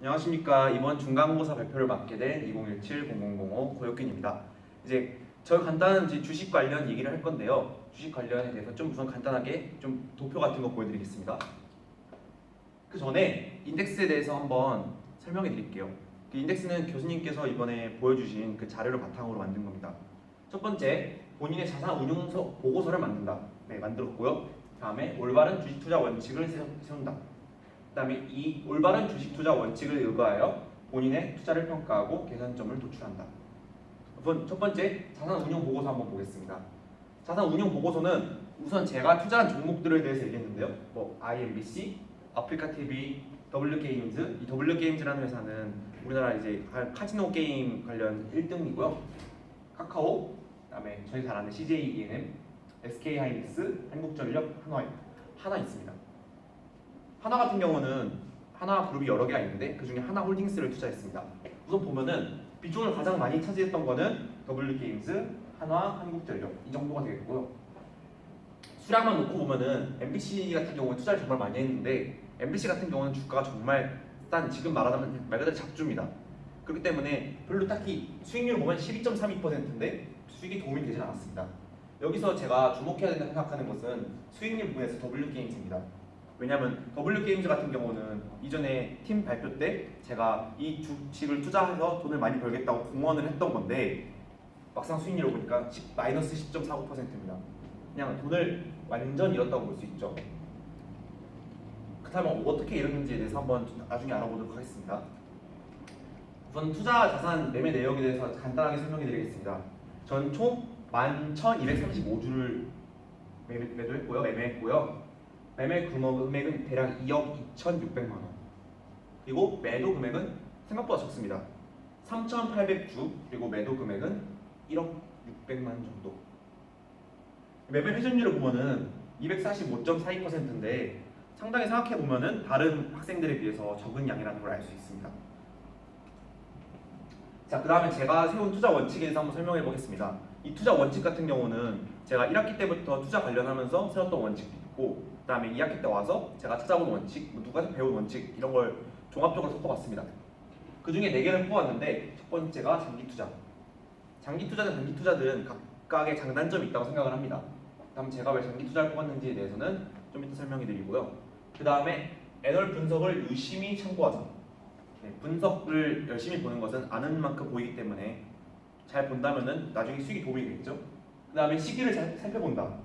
안녕하십니까 이번 중간고사 발표를 맡게 된 2017-0005 고혁균입니다. 이제 저 간단한 주식 관련 얘기를 할 건데요. 주식 관련에 대해서 좀 우선 간단하게 좀 도표 같은 거 보여드리겠습니다. 그 전에 인덱스에 대해서 한번 설명해 드릴게요. 그 인덱스는 교수님께서 이번에 보여주신 그 자료를 바탕으로 만든 겁니다. 첫 번째 본인의 자산 운용 서- 보고서를 만든다. 네 만들었고요. 다음에 올바른 주식 투자 원칙을 세- 세운다. 그다음에 이 올바른 주식 투자 원칙을 의거하여 본인의 투자를 평가하고 계산점을 도출한다. 우선 첫 번째 자산 운용 보고서 한번 보겠습니다. 자산 운용 보고서는 우선 제가 투자한 종목들에 대해서 얘기했는데요. 뭐 IMBC, 아프리카 TV, W 게임즈. 이 W 게임즈라는 회사는 우리나라 이제 가- 카지노 게임 관련 1등이고요. 카카오, 그다음에 저희 잘 아는 CJ ENM, SK 하이닉스, 한국전력, 한화 하나 있습니다. 하나 같은 경우는 하나 그룹이 여러 개가 있는데 그 중에 하나 홀딩스를 투자했습니다. 우선 보면은 비중을 가장 많이 차지했던 거는 W 게임즈, 한화, 한국전력 이 정도가 되겠고요. 수량만 놓고 보면은 MBC 같은 경우는 투자를 정말 많이 했는데 MBC 같은 경우는 주가가 정말 싼 지금 말하자면 말 그대로 잡주입니다. 그렇기 때문에 별로 딱히 수익률 보면 12.32%인데 수익이 도움이 되진 않았습니다. 여기서 제가 주목해야 된다고 생각하는 것은 수익률 부분에서 W 게임즈입니다. 왜냐하면 W 게임즈 같은 경우는 이전에 팀 발표 때 제가 이 주식을 투자해서 돈을 많이 벌겠다고 공언을 했던 건데 막상 수익률을 보니까 10, 마이너스 10.49%입니다. 그냥 돈을 완전 잃었다고 볼 수 있죠. 그렇다면 어떻게 잃었는지에 대해서 한번 나중에 알아보도록 하겠습니다. 우선 투자 자산 매매 내역에 대해서 간단하게 설명해 드리겠습니다. 전 총 11,235주를 매매, 매도했고요. 매매했고요. 매매 금액은 대략 2억 2,600만 원. 그리고 매도 금액은 생각보다 적습니다. 3,800주 그리고 매도 금액은 1억 600만 정도. 매매 회전율을 보면은 245.42%인데 상당히 생각해 보면은 다른 학생들에 비해서 적은 양이라는 걸 알 수 있습니다. 자, 그 다음에 제가 세운 투자 원칙에 대해서 한번 설명해 보겠습니다. 이 투자 원칙 같은 경우는 제가 1학기 때부터 투자 관련하면서 세웠던 원칙도 있고 그다음에 2학기 때 와서 제가 찾아본 원칙, 뭐 누가 배운 원칙 이런 걸 종합적으로 섞어봤습니다. 그 중에 네 개를 뽑았는데 첫 번째가 장기 투자. 장기 투자든 단기 투자든 각각의 장단점이 있다고 생각을 합니다. 다음 제가 왜 장기 투자를 뽑았는지에 대해서는 좀 이따 설명해 드리고요. 그 다음에 애널 분석을 유심히 참고하자. 네, 분석을 열심히 보는 것은 아는 만큼 보이기 때문에 잘 본다면은 나중에 수익이 도움이 되겠죠. 그 다음에 시기를 잘 살펴본다.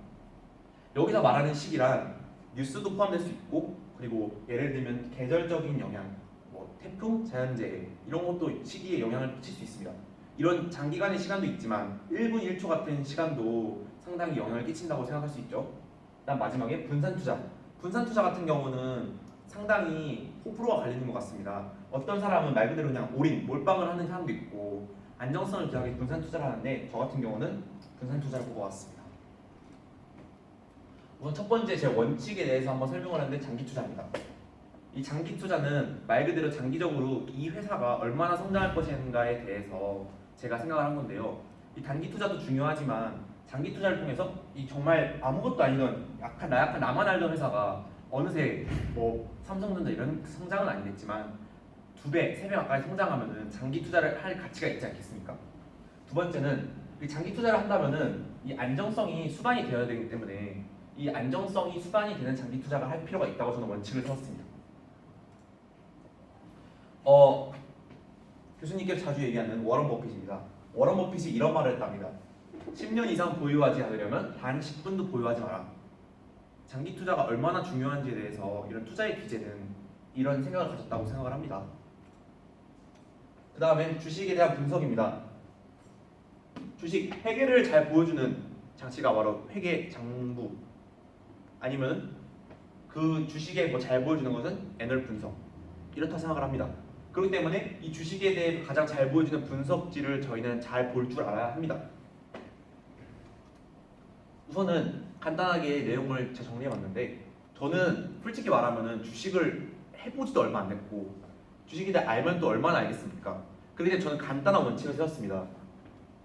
여기서 말하는 시기란 뉴스도 포함될 수 있고 그리고 예를 들면 계절적인 영향, 뭐 태풍, 자연재해 이런 것도 시기에 영향을 미칠 수 있습니다. 이런 장기간의 시간도 있지만 1분 1초 같은 시간도 상당히 영향을 끼친다고 생각할 수 있죠. 그다음 마지막에 분산 투자. 분산 투자 같은 경우는 상당히 호불호가 갈리는 것 같습니다. 어떤 사람은 말 그대로 그냥 올인, 몰빵을 하는 사람도 있고 안정성을 기하게 분산 투자를 하는데 저 같은 경우는 분산 투자를 뽑아왔습니다. 우선 첫 번째 제 원칙에 대해서 한번 설명을 하는데 장기 투자입니다. 이 장기 투자는 말 그대로 장기적으로 이 회사가 얼마나 성장할 것인가에 대해서 제가 생각을 한 건데요. 이 단기 투자도 중요하지만 장기 투자를 통해서 이 정말 아무것도 아니던 약간 나약한 나만 알던 회사가 어느새 뭐 삼성전자 이런 성장은 아니겠지만 두 배, 세 배 가까이 성장하면은 장기 투자를 할 가치가 있지 않겠습니까? 두 번째는 이 장기 투자를 한다면은 이 안정성이 수반이 되어야 되기 때문에 이 안정성이 수반이 되는 장기 투자가 할 필요가 있다고 저는 원칙을 세웠습니다. 어 교수님께서 자주 얘기하는 워런 버핏입니다. 워런 버핏이 이런 말을 했답니다. 10년 이상 보유하지 않으려면 단 10분도 보유하지 마라. 장기 투자가 얼마나 중요한지에 대해서 이런 투자의 기재는 이런 생각을 가졌다고 생각을 합니다. 그 다음에 주식에 대한 분석입니다. 주식 회계를 잘 보여주는 장치가 바로 회계 장부 아니면 그 주식에 뭐 잘 보여주는 것은 애널 분석 이렇다 생각을 합니다. 그렇기 때문에 이 주식에 대해 가장 잘 보여주는 분석지를 저희는 잘 볼 줄 알아야 합니다. 우선은 간단하게 내용을 정리해봤는데 저는 솔직히 말하면은 주식을 해보지도 얼마 안 됐고 주식에 대해 알면 또 얼마나 알겠습니까? 그런데 저는 간단한 원칙을 세웠습니다.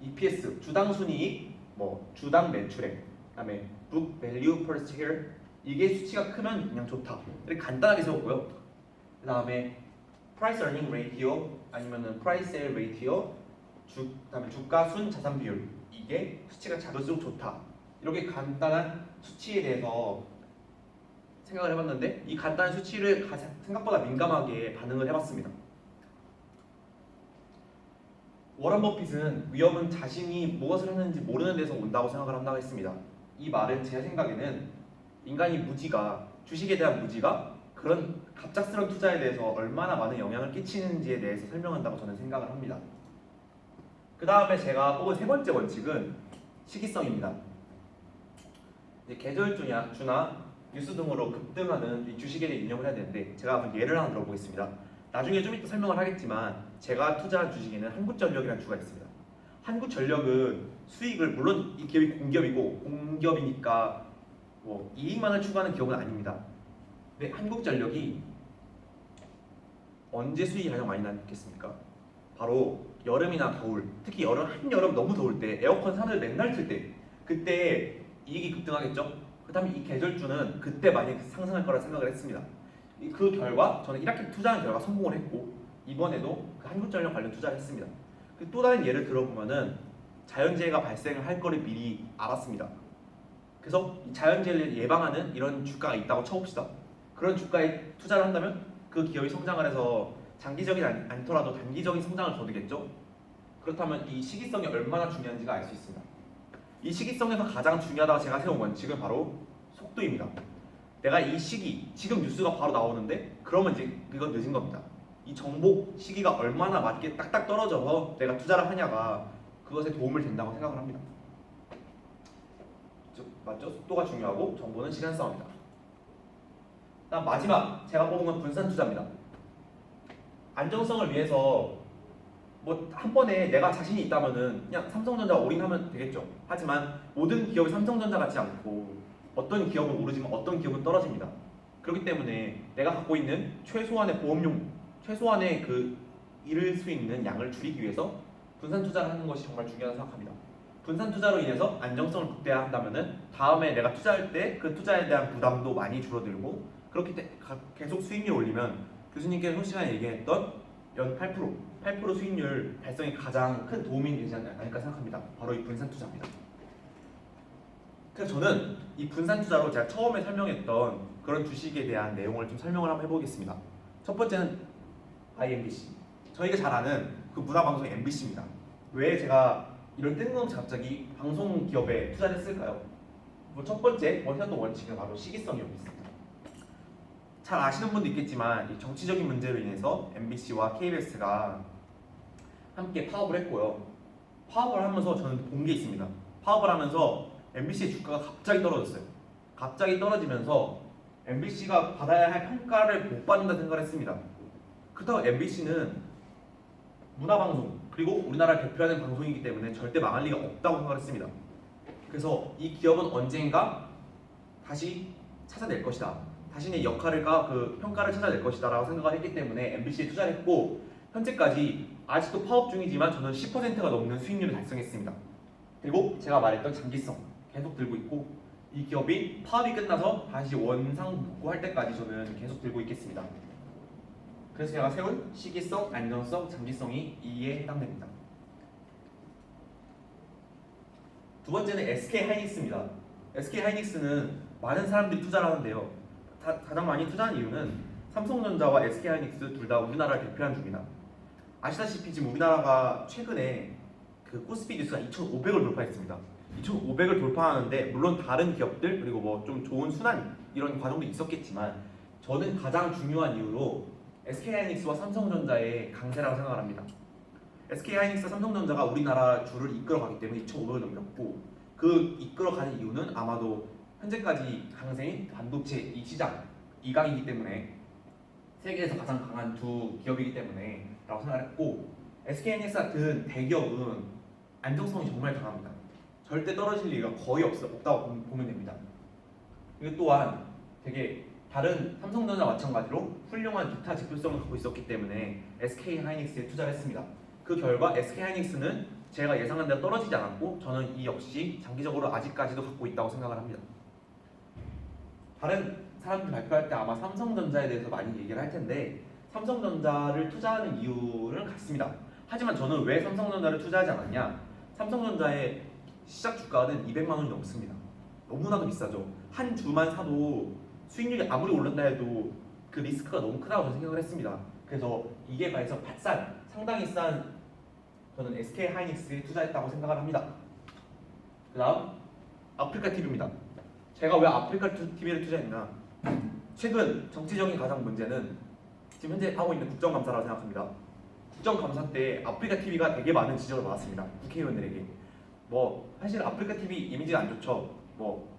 EPS 주당 순이익, 뭐 주당 매출액, 그다음에 book value per share 이게 수치가 크면 그냥 좋다. 이렇게 간단하게 세웠고요. 그다음에 price earning ratio 아니면은 price sale ratio 주 그다음에 주가 순 자산 비율 이게 수치가 작을수록 좋다 이렇게 간단한 수치에 대해서 생각을 해봤는데 이 간단한 수치를 생각보다 민감하게 반응을 해봤습니다. 워런 버핏은 위험은 자신이 무엇을 하는지 모르는 데서 온다고 생각을 한다고 했습니다. 이 말은 제 생각에는 인간이 무지가 주식에 대한 무지가 그런 갑작스러운 투자에 대해서 얼마나 많은 영향을 끼치는지에 대해서 설명한다고 저는 생각을 합니다. 그 다음에 제가 뽑은 세 번째 원칙은 시기성입니다. 계절주나 주나 뉴스 등으로 급등하는 이 주식에 대해 인용을 해야 되는데 제가 한번 예를 하나 들어보겠습니다. 나중에 좀 이따 설명을 하겠지만 제가 투자한 주식에는 한국전력이라는 주가 있습니다. 한국전력은 수익을 물론 이 기업이 공기업이고 공기업이니까 뭐 이익만을 추구하는 기업은 아닙니다. 근데 한국전력이 언제 수익이 가장 많이 났겠습니까? 바로 여름이나 겨울, 특히 여름 한 여름 너무 더울 때 에어컨 산을 맨날 틀 때 그때 이익이 급등하겠죠. 그다음에 이 계절주는 그때 많이 상승할 거라 생각을 했습니다. 이- 그 결과 저는 이렇게 투자한 결과 성공을 했고 이번에도 그 한국전력 관련 투자를 했습니다. 그 또 다른 예를 들어보면은 자연재해가 발생을 할 거를 미리 알았습니다. 그래서 이 자연재해를 예방하는 이런 주가가 있다고 쳐봅시다. 그런 주가에 투자를 한다면 그 기업이 성장을 해서 장기적인 아니- 않더라도 단기적인 성장을 거두겠죠. 그렇다면 이 시기성이 얼마나 중요한지가 알 수 있습니다. 이 시기성에서 가장 중요하다고 제가 세운 원칙은 바로 속도입니다. 내가 이 시기, 지금 뉴스가 바로 나오는데 그러면 이제 이건 늦은 겁니다. 이 정보 시기가 얼마나 맞게 딱딱 떨어져서 내가 투자를 하냐가 그것에 도움을 된다고 생각을 합니다. 즉 맞죠? 속도가 중요하고 정보는 시간성입니다. 다음 마지막 제가 뽑은 건 분산 투자입니다. 안정성을 위해서 뭐 한 번에 내가 자신이 있다면은 그냥 삼성전자 올인하면 되겠죠. 하지만 모든 기업이 삼성전자 같지 않고 어떤 기업은 오르지만 어떤 기업은 떨어집니다. 그렇기 때문에 내가 갖고 있는 최소한의 보험용, 최소한의 그 잃을 수 있는 양을 줄이기 위해서 분산 투자를 하는 것이 정말 중요하다고 생각합니다. 분산 투자로 인해서 안정성을 극대화한다면은 다음에 내가 투자할 때 그 투자에 대한 부담도 많이 줄어들고 그렇기 때문에 계속 수익률 올리면 교수님께서 현 시간에 얘기했던 연 8%, 8% 수익률 달성이 가장 큰 도움이 되지 않을까 생각합니다. 바로 이 분산 투자입니다. 그래서 저는 이 분산 투자로 제가 처음에 설명했던 그런 주식에 대한 내용을 좀 설명을 한번 해보겠습니다. 첫 번째는 IMBC. 저희가 잘 아는 그 문화방송 MBC입니다. 왜 제가 이런 뜬금없이 갑자기 방송 기업에 투자를 했을까요? 뭐 첫 번째 원했던 원칙은 바로 시기성이었습니다. 잘 아시는 분도 있겠지만 이 정치적인 문제로 인해서 MBC와 KBS가 함께 파업을 했고요. 파업을 하면서 저는 본 게 있습니다. 파업을 하면서 MBC의 주가가 갑자기 떨어졌어요. 갑자기 떨어지면서 MBC가 받아야 할 평가를 못 받는다 생각을 했습니다. 그렇다고 MBC는 문화방송 그리고 우리나라를 대표하는 방송이기 때문에 절대 망할 리가 없다고 생각을 했습니다. 그래서 이 기업은 언젠가 다시 찾아낼 것이다. 자신의 역할과 그 평가를 찾아낼 것이다 라고 생각을 했기 때문에 MBC에 투자를 했고 현재까지 아직도 파업 중이지만 저는 10%가 넘는 수익률을 달성했습니다. 그리고 제가 말했던 장기성 계속 들고 있고 이 기업이 파업이 끝나서 다시 원상 복구 할 때까지 저는 계속 들고 있겠습니다. 그래서 제가 세운 시기성, 안정성, 장기성이 이에 해당됩니다. 두 번째는 SK 하이닉스입니다. SK 하이닉스는 많은 사람들이 투자를 하는데요. 다- 가장 많이 투자한 이유는 삼성전자와 SK 하이닉스 둘 다 우리나라를 대표하는 중입니다. 아시다시피 지금 우리나라가 최근에 그 코스피 지수가 2,500을 돌파했습니다. 2,500을 돌파하는데 물론 다른 기업들 그리고 뭐 좀 좋은 순환 이런 과정도 있었겠지만 저는 가장 중요한 이유로 SK 하이닉스와 삼성전자의 강세라고 생각을 합니다. SK 하이닉스, 삼성전자가 우리나라 주를 이끌어가기 때문에 2,500을 넘겼고 그 이끌어가는 이유는 아마도 현재까지 강세인 반도체 이 시장 이강이기 때문에 세계에서 가장 강한 두 기업이기 때문에 라고 생각했고 SK하이닉스 같은 대기업은 안정성이 정말 강합니다. 절대 떨어질 리가 거의 없어 없다고 보- 보면 됩니다. 그리고 또한 되게 다른 삼성전자 마찬가지로 훌륭한 기타 지표성을 갖고 있었기 때문에 SK 하이닉스에 투자를 했습니다. 그 결과 SK 하이닉스는 제가 예상한 대로 떨어지지 않았고 저는 이 역시 장기적으로 아직까지도 갖고 있다고 생각을 합니다. 다른 사람들 발표할 때 아마 삼성전자에 대해서 많이 얘기를 할 텐데 삼성전자를 투자하는 이유는 같습니다. 하지만 저는 왜 삼성전자를 투자하지 않았냐? 삼성전자의 시작 주가는 200만 원이 넘습니다. 너무나도 비싸죠. 한 주만 사도 수익률이 아무리 오른다 해도 그 리스크가 너무 크다고 생각을 했습니다. 그래서 이게 반해서 값싼 상당히 싼 저는 SK 하이닉스에 투자했다고 생각을 합니다. 그다음 아프리카 TV입니다. 제가 왜 아프리카 TV를 투자했나? 최근 정치적인 가장 문제는 지금 현재 하고 있는 국정감사라고 생각합니다. 국정감사 때 아프리카 TV가 되게 많은 지적을 받았습니다. 국회의원들에게. 뭐 사실 아프리카 TV 이미지가 안 좋죠. 뭐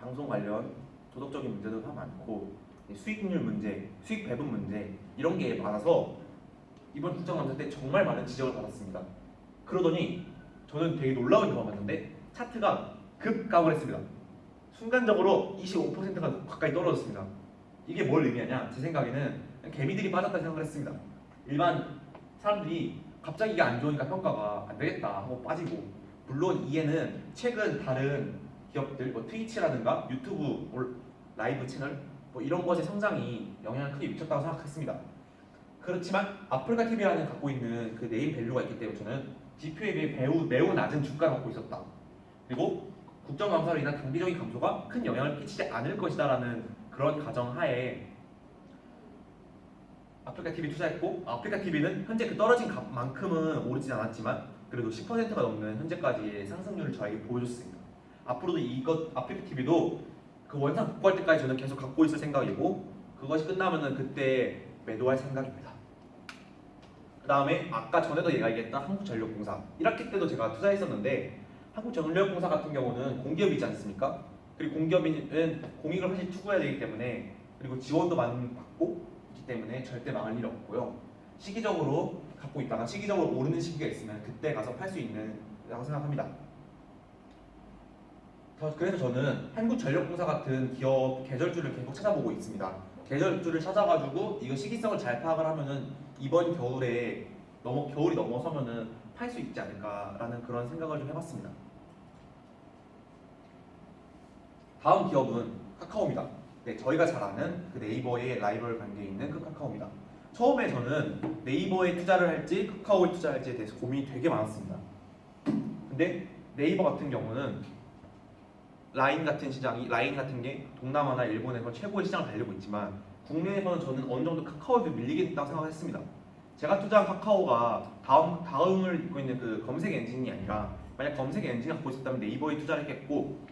방송 관련 도덕적인 문제도 다 많고 수익률 문제, 수익 배분 문제 이런 게 많아서 이번 국정감사 때 정말 많은 지적을 받았습니다. 그러더니 저는 되게 놀라운 경험을 봤는데 차트가 급감을 했습니다. 순간적으로 25%가 가까이 떨어졌습니다. 이게 뭘 의미하냐? 제 생각에는 개미들이 빠졌다 생각을 했습니다. 일반 사람들이 갑자기 이게 안 좋으니까 평가가 안 되겠다 하고 빠지고 물론 이에는 최근 다른 기업들 뭐 트위치라든가 유튜브 올- 라이브 채널 뭐 이런 것의 성장이 영향을 크게 미쳤다고 생각했습니다. 그렇지만 아프리카 TV라는 갖고 있는 그 네임 밸류가 있기 때문에 저는 지표에 비해 매우 매우 낮은 주가를 갖고 있었다. 그리고 국정감사로 인한 단기적인 감소가 큰 영향을 끼치지 않을 것이다라는 그런 가정하에 아프리카 TV 투자했고 아프리카 TV는 현재 그 떨어진 값만큼은 오르진 않았지만 그래도 10%가 넘는 현재까지의 상승률을 저에게 보여줬습니다. 앞으로도 이것 아프리카 TV도 그 원상 복구할 때까지 저는 계속 갖고 있을 생각이고 그것이 끝나면은 그때 매도할 생각입니다. 그 다음에 아까 전에도 얘가 얘기했던 한국전력공사 1학기 때도 제가 투자했었는데 한국전력공사 같은 경우는 공기업이지 않습니까? 그리고 공기업은 공익을 사실 추구해야 되기 때문에 그리고 지원도 많이 받고 때문에 절대 망할 일 없고요. 시기적으로 갖고 있다가 시기적으로 오르는 시기가 있으면 그때 가서 팔 수 있는 라고 생각합니다. 저- 그래서 저는 한국전력공사 같은 기업 계절주를 계속 찾아보고 있습니다. 계절주를 찾아가지고 이거 시기성을 잘 파악을 하면은 이번 겨울에 넘어 겨울이 넘어서면은 팔 수 있지 않을까라는 그런 생각을 좀 해봤습니다. 다음 기업은 카카오입니다. 네, 저희가 잘 아는 그 네이버의 라이벌 관계에 있는 그 카카오입니다. 처음에 저는 네이버에 투자를 할지 카카오에 투자할지에 대해서 고민이 되게 많았습니다. 근데 네이버 같은 경우는 라인 같은 시장이 라인 같은 게 동남아나 일본에서 최고의 시장을 달리고 있지만 국내에서는 저는 어느 정도 카카오에 밀리겠다고 생각했습니다. 제가 투자한 카카오가 다음 다음을 잇고 있는 그 검색 엔진이 아니라 만약 검색 엔진을 갖고 있었다면 네이버에 투자를 했겠고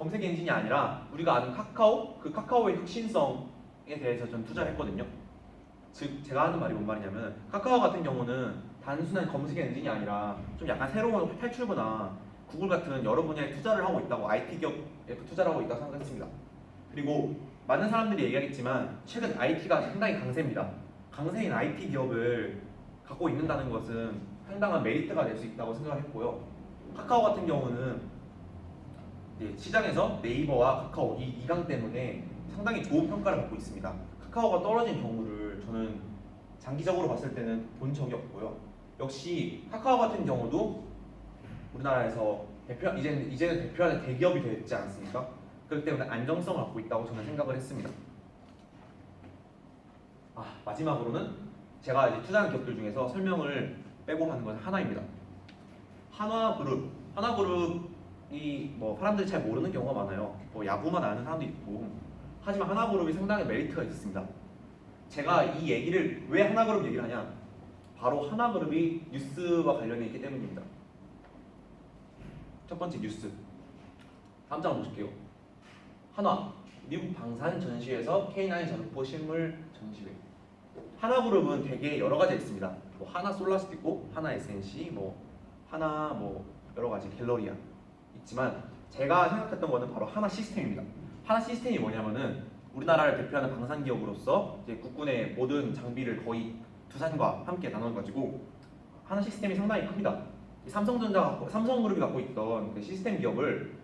검색 엔진이 아니라 우리가 아는 카카오 그 카카오의 혁신성에 대해서 전 투자를 했거든요. 즉 제가 하는 말이 뭔 말이냐면 카카오 같은 경우는 단순한 검색 엔진이 아니라 좀 약간 새로운 탈출구나 구글 같은 여러 분야에 투자를 하고 있다고 IT 기업에 투자를 하고 있다고 생각했습니다. 그리고 많은 사람들이 얘기하겠지만 최근 IT가 상당히 강세입니다. 강세인 IT 기업을 갖고 있는다는 것은 상당한 메리트가 될 수 있다고 생각했고요. 카카오 같은 경우는 예, 시장에서 네이버와 카카오 이 이강 때문에 상당히 좋은 평가를 받고 있습니다. 카카오가 떨어진 경우를 저는 장기적으로 봤을 때는 본 적이 없고요. 역시 카카오 같은 경우도 우리나라에서 대표 이제는 이제는 대표하는 대기업이 됐지 않습니까? 그렇기 때문에 안정성을 갖고 있다고 저는 생각을 했습니다. 아 마지막으로는 제가 이제 투자한 기업들 중에서 설명을 빼고 하는 건 하나입니다. 한화그룹, 한화그룹 이 뭐 사람들이 잘 모르는 경우가 많아요. 뭐 야구만 아는 사람도 있고 하지만 한화그룹이 상당히 메리트가 있습니다. 제가 이 얘기를 왜 한화그룹 얘기를 하냐? 바로 한화그룹이 뉴스와 관련이 있기 때문입니다. 첫 번째 뉴스. 다음 장 보실게요. 한화 미국 방산 전시회에서 K9 자동포 실물 전시회. 하나그룹은 되게 여러 가지 있습니다. 뭐 하나 솔라스도 있고 하나 SNC, 뭐 하나 뭐 여러 가지 갤러리아 있지만 제가 생각했던 거는 바로 하나 시스템입니다. 하나 시스템이 뭐냐면은 우리나라를 대표하는 방산 기업으로서 이제 국군의 모든 장비를 거의 두산과 함께 나눠가지고 하나 시스템이 상당히 큽니다. 이 삼성전자 갖고 삼성그룹이 갖고 있던 그 시스템 기업을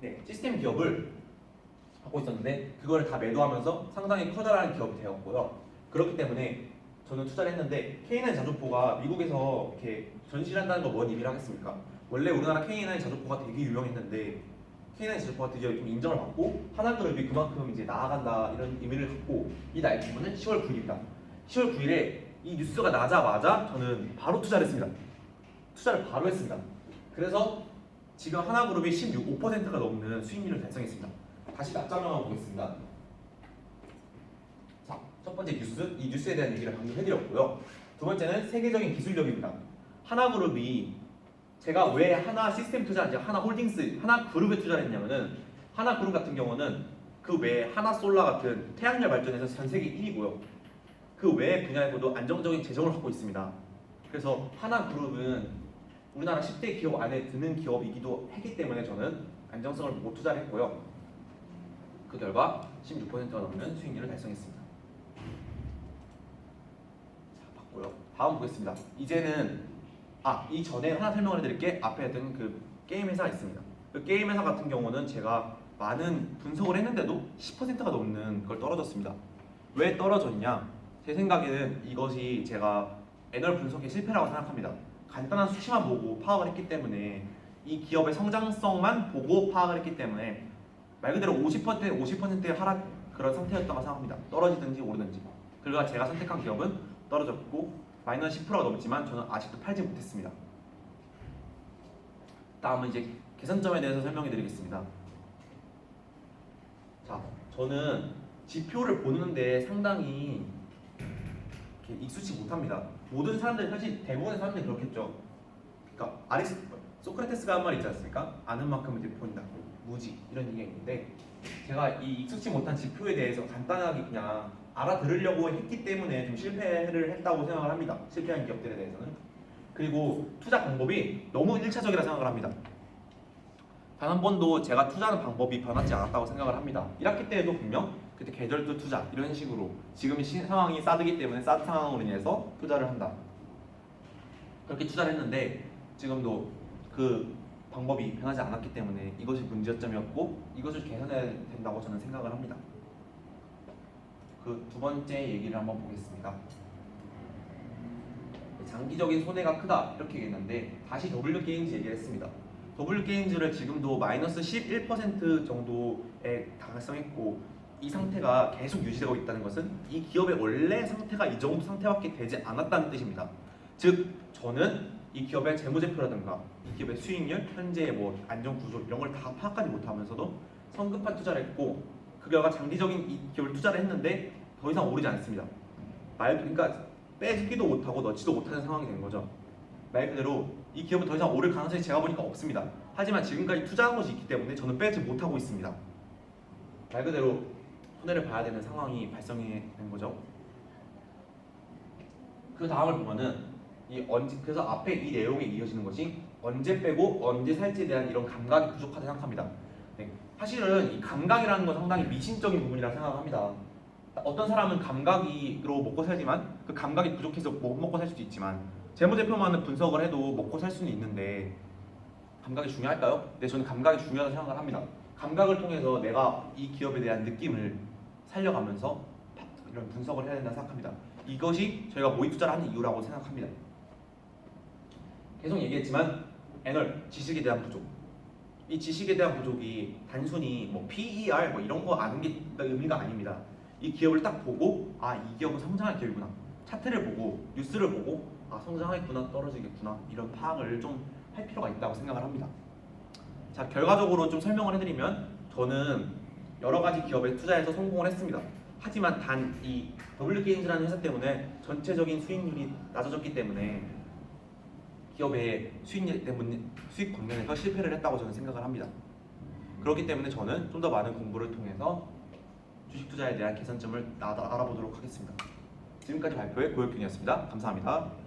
네 시스템 기업을 갖고 있었는데 그걸 다 매도하면서 상당히 커다란 기업이 되었고요. 그렇기 때문에 저는 투자를 했는데 K9 자주포가 미국에서 이렇게 전시를 한다는 거 뭔 의미를 하겠습니까? 원래 우리나라 K9 자주포가 되게 유명했는데 K9 제조파가 드디어 좀 인정을 받고 하나 그룹이 그만큼 이제 나아간다 이런 의미를 갖고 이 날짜는 10월 9일입니다. 10월 9일에 이 뉴스가 나자마자 저는 바로 투자를 했습니다. 투자를 바로 했습니다. 그래서 지금 하나그룹이 16, 5%가 넘는 수익률을 달성했습니다. 다시 낮장면만 보겠습니다. 자, 첫 번째 뉴스, 이 뉴스에 대한 얘기를 방금 해드렸고요. 두 번째는 세계적인 기술력입니다. 하나그룹이 제가 왜 하나 시스템 투자인지 하나 홀딩스, 하나 그룹에 투자를 했냐면은 하나 그룹 같은 경우는 그 외에 하나 솔라 같은 태양열 발전에서 전 세계 1위고요. 그외 분야에서도 안정적인 재정을 갖고 있습니다. 그래서 하나 그룹은 우리나라 10대 기업 안에 드는 기업이기도 했기 때문에 저는 안정성을 보고 투자를 했고요. 그 결과 16%가 넘는 수익률을 달성했습니다. 자, 봤고요. 다음 보겠습니다. 이제는 아, 이 전에 하나 설명을 해드릴게 앞에 했던 그 게임 회사가 있습니다. 그 게임 회사 같은 경우는 제가 많은 분석을 했는데도 10%가 넘는 걸 떨어졌습니다. 왜 떨어졌냐? 제 생각에는 이것이 제가 애널 분석의 실패라고 생각합니다. 간단한 수치만 보고 파악을 했기 때문에 이 기업의 성장성만 보고 파악을 했기 때문에 말 그대로 50% 50%의 하락 그런 상태였다고 생각합니다. 떨어지든지 오르든지. 그러가 제가 선택한 기업은 떨어졌고 마이너스 10%가 넘지만 저는 아직도 팔지 못했습니다. 다음은 이제 개선점에 대해서 설명해 드리겠습니다. 자, 저는 지표를 보는데 상당히 익숙치 못합니다. 모든 사람들이 사실 대부분의 사람들이 그렇겠죠. 그러니까 아리스 소크라테스가 한 말 있지 않습니까? 아는 만큼은 이제 본다. 무지 이런 얘기가 있는데 제가 이 익숙치 못한 지표에 대해서 간단하게 그냥 알아들으려고 했기 때문에 좀 실패를 했다고 생각을 합니다. 실패한 기업들에 대해서는 그리고 투자 방법이 너무 일차적이라 생각을 합니다. 단 한 번도 제가 투자하는 방법이 변하지 않았다고 생각을 합니다. 1학기 때에도 분명 그때 계절도 투자 이런 식으로 지금 시, 상황이 싸드기 때문에 싸드 상황으로 인해서 투자를 한다. 그렇게 투자를 했는데 지금도 그 방법이 변하지 않았기 때문에 이것이 문제점이었고 이것을 개선해야 된다고 저는 생각을 합니다. 그 두 번째 얘기를 한번 보겠습니다. 장기적인 손해가 크다 이렇게 얘기했는데 다시 W 게임즈 얘기를 했습니다. W 게임즈를 지금도 마이너스 11% 정도에 달성했고 이 상태가 계속 유지되고 있다는 것은 이 기업의 원래 상태가 이 정도 상태밖에 되지 않았다는 뜻입니다. 즉 저는 이 기업의 재무제표라든가 이 기업의 수익률, 현재의 뭐 안정 구조 이런 걸 다 파악하지 못하면서도 성급한 투자를 했고 그 결과 장기적인 이 기업을 투자를 했는데 더 이상 오르지 않습니다. 말 그러니까 빼지기도 못하고 넣지도 못하는 상황이 된 거죠. 말 그대로 이 기업은 더 이상 오를 가능성이 제가 보니까 없습니다. 하지만 지금까지 투자한 것이 있기 때문에 저는 빼지 못하고 있습니다. 말 그대로 손해를 봐야 되는 상황이 발생이 된 거죠. 그 다음을 보면은 이 언제 그래서 앞에 이 내용에 이어지는 것이 언제 빼고 언제 살지에 대한 이런 감각이 부족하다 생각합니다. 네, 사실은 이 감각이라는 건 상당히 미신적인 부분이라 생각합니다. 어떤 사람은 감각으로 먹고 살지만 그 감각이 부족해서 못 먹고 살 수도 있지만 재무제표만을 분석을 해도 먹고 살 수는 있는데 감각이 중요할까요? 네, 저는 감각이 중요하다고 생각을 합니다. 감각을 통해서 내가 이 기업에 대한 느낌을 살려가면서 이런 분석을 해야 된다 생각합니다. 이것이 저희가 모의 투자를 하는 이유라고 생각합니다. 계속 얘기했지만 애널 지식에 대한 부족. 이 지식에 대한 부족이 단순히 뭐 PER 뭐 이런 거 아는 게 의미가 아닙니다. 이 기업을 딱 보고 아 이 기업은 성장할 기업이구나. 차트를 보고 뉴스를 보고 아 성장하겠구나 떨어지겠구나 이런 파악을 좀 할 필요가 있다고 생각을 합니다. 자 결과적으로 좀 설명을 해드리면 저는 여러 가지 기업에 투자해서 성공을 했습니다. 하지만 단 이 W 게임즈라는 회사 때문에 전체적인 수익률이 낮아졌기 때문에 기업의 수익 때문에 수익 관련해서 실패를 했다고 저는 생각을 합니다. 그렇기 때문에 저는 좀 더 많은 공부를 통해서 주식 투자에 대한 개선점을 나- 알아보도록 하겠습니다. 지금까지 발표의 고혁균이었습니다. 감사합니다.